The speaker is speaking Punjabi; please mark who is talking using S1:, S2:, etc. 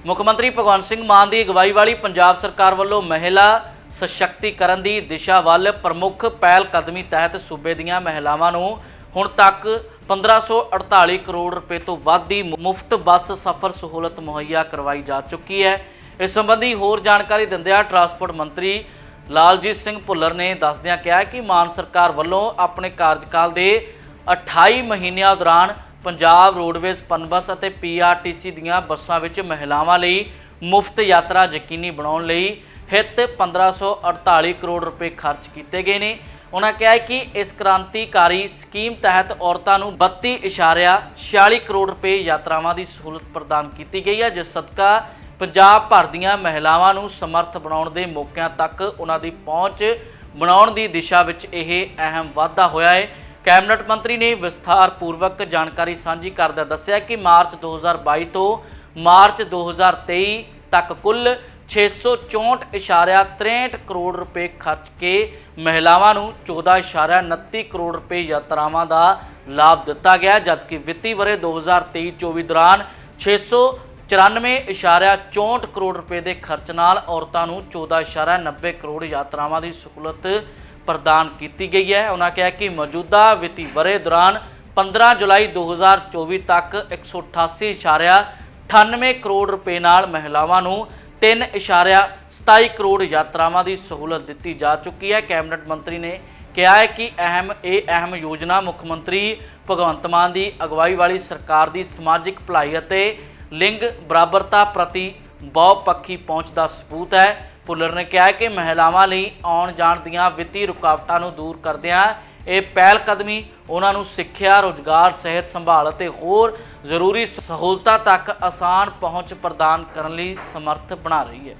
S1: ਮੁੱਖ ਮੰਤਰੀ ਭਗਵੰਤ ਸਿੰਘ ਮਾਨ ਦੀ ਅਗਵਾਈ ਵਾਲੀ ਪੰਜਾਬ ਸਰਕਾਰ ਵੱਲੋਂ ਮਹਿਲਾ ਸਸ਼ਕਤੀਕਰਨ ਦੀ ਦਿਸ਼ਾ ਵੱਲ ਪ੍ਰਮੁੱਖ ਪਹਿਲ ਕਦਮੀ ਤਹਿਤ ਸੂਬੇ ਦੀਆਂ ਮਹਿਲਾਵਾਂ ਨੂੰ ਹੁਣ ਤੱਕ 1548 ਕਰੋੜ ਰੁਪਏ ਤੋਂ ਵੱਧ ਦੀ ਮੁਫਤ ਬੱਸ ਸਫ਼ਰ ਸਹੂਲਤ ਮੁਹੱਈਆ ਕਰਵਾਈ ਜਾ ਚੁੱਕੀ ਹੈ। ਇਸ ਸੰਬੰਧੀ ਹੋਰ ਜਾਣਕਾਰੀ ਦਿੰਦਿਆਂ ਟਰਾਂਸਪੋਰਟ ਮੰਤਰੀ ਲਾਲਜੀਤ ਸਿੰਘ ਭੁੱਲਰ ਨੇ ਦੱਸਦਿਆਂ ਕਿਹਾ ਕਿ ਮਾਨ ਸਰਕਾਰ ਵੱਲੋਂ ਆਪਣੇ ਕਾਰਜਕਾਲ ਦੇ 28 ਮਹੀਨਿਆਂ ਦੌਰਾਨ ਪੰਜਾਬ ਰੋਡਵੇਜ਼ ਪਨਬਸ ਅਤੇ ਪੀਆਰਟੀਸੀ ਦੀਆਂ ਬੱਸਾਂ ਵਿੱਚ ਮਹਿਲਾਵਾਂ ਲਈ ਮੁਫਤ ਯਾਤਰਾ ਯਕੀਨੀ ਬਣਾਉਣ ਲਈ ਹਿੱਤ 1548 ਕਰੋੜ ਰੁਪਏ ਖਰਚ ਕੀਤੇ ਗਏ ਨੇ। ਉਹਨਾਂ ਕਿਹਾ ਕਿ ਇਸ ਕ੍ਰਾਂਤੀਕਾਰੀ ਸਕੀਮ ਤਹਿਤ ਔਰਤਾਂ ਨੂੰ 32.46 ਕਰੋੜ ਰੁਪਏ ਯਾਤਰਾਵਾਂ ਦੀ ਸਹੂਲਤ ਪ੍ਰਦਾਨ ਕੀਤੀ ਗਈ ਹੈ, ਜਿਸ ਸਦਕਾ ਪੰਜਾਬ ਭਰ ਦੀਆਂ ਮਹਿਲਾਵਾਂ ਨੂੰ ਸਮਰਥ ਬਣਾਉਣ ਦੇ ਮੌਕਿਆਂ ਤੱਕ ਉਹਨਾਂ ਦੀ ਪਹੁੰਚ ਬਣਾਉਣ ਦੀ ਦਿਸ਼ਾ ਵਿੱਚ ਇਹ ਅਹਿਮ ਵਾਧਾ ਹੋਇਆ ਹੈ। ਕੈਬਨਿਟ ਮੰਤਰੀ ਨੇ ਵਿਸਥਾਰਪੂਰਵਕ ਜਾਣਕਾਰੀ ਸਾਂਝੀ ਕਰਦਿਆਂ ਦੱਸਿਆ ਕਿ ਮਾਰਚ 2022 ਤੋਂ ਮਾਰਚ 2023 ਤੱਕ ਕੁੱਲ 664.63 ਕਰੋੜ ਰੁਪਏ ਖਰਚ ਕੇ ਮਹਿਲਾਵਾਂ ਨੂੰ 14.29 ਕਰੋੜ ਰੁਪਏ ਯਾਤਰਾਵਾਂ ਦਾ ਲਾਭ ਦਿੱਤਾ ਗਿਆ, ਜਦਕਿ ਵਿੱਤੀ ਵਰੇ 2023-24 ਦੌਰਾਨ 694.64 ਕਰੋੜ ਰੁਪਏ ਦੇ ਖਰਚ ਨਾਲ ਔਰਤਾਂ ਨੂੰ 14.90 ਕਰੋੜ ਯਾਤਰਾਵਾਂ ਦੀ ਸਹੂਲਤ ਪ੍ਰਦਾਨ ਕੀਤੀ ਗਈ ਹੈ। ਉਹਨਾਂ ਕਿਹਾ ਕਿ ਮੌਜੂਦਾ ਵਿੱਤੀ ਵਰੇ ਦੌਰਾਨ 15 ਜੁਲਾਈ 2024 ਤੱਕ 188.98 ਕਰੋੜ ਰੁਪਏ ਨਾਲ ਮਹਿਲਾਵਾਂ ਨੂੰ 3.27 ਕਰੋੜ ਯਾਤਰਾਵਾਂ ਦੀ ਸਹੂਲਤ ਦਿੱਤੀ ਜਾ ਚੁੱਕੀ ਹੈ। ਕੈਬਨਿਟ ਮੰਤਰੀ ਨੇ ਕਿਹਾ ਹੈ ਕਿ ਅਹਿਮ, ਇਹ ਅਹਿਮ ਯੋਜਨਾ ਮੁੱਖ ਮੰਤਰੀ ਭਗਵੰਤ ਮਾਨ ਦੀ ਅਗਵਾਈ ਵਾਲੀ ਸਰਕਾਰ ਦੀ ਸਮਾਜਿਕ ਭਲਾਈ ਅਤੇ ਲਿੰਗ ਬਰਾਬਰਤਾ ਪ੍ਰਤੀ ਬਹੁਪੱਖੀ ਪਹੁੰਚ ਦਾ ਸਬੂਤ ਹੈ। ਭੁੱਲਰ ਨੇ ਕਿਹਾ ਕਿ ਮਹਿਲਾਵਾਂ ਲਈ ਆਉਣ ਜਾਣ ਦੀਆਂ ਵਿੱਤੀ ਰੁਕਾਵਟਾਂ ਨੂੰ ਦੂਰ ਕਰਦਿਆਂ ਇਹ ਪਹਿਲ ਕਦਮੀ ਉਹਨਾਂ ਨੂੰ ਸਿੱਖਿਆ, ਰੋਜ਼ਗਾਰ, ਸਿਹਤ ਸੰਭਾਲ ਅਤੇ ਹੋਰ ਜ਼ਰੂਰੀ ਸਹੂਲਤਾਂ ਤੱਕ ਆਸਾਨ ਪਹੁੰਚ ਪ੍ਰਦਾਨ ਕਰਨ ਲਈ ਸਮਰੱਥ ਬਣਾ ਰਹੀ ਹੈ।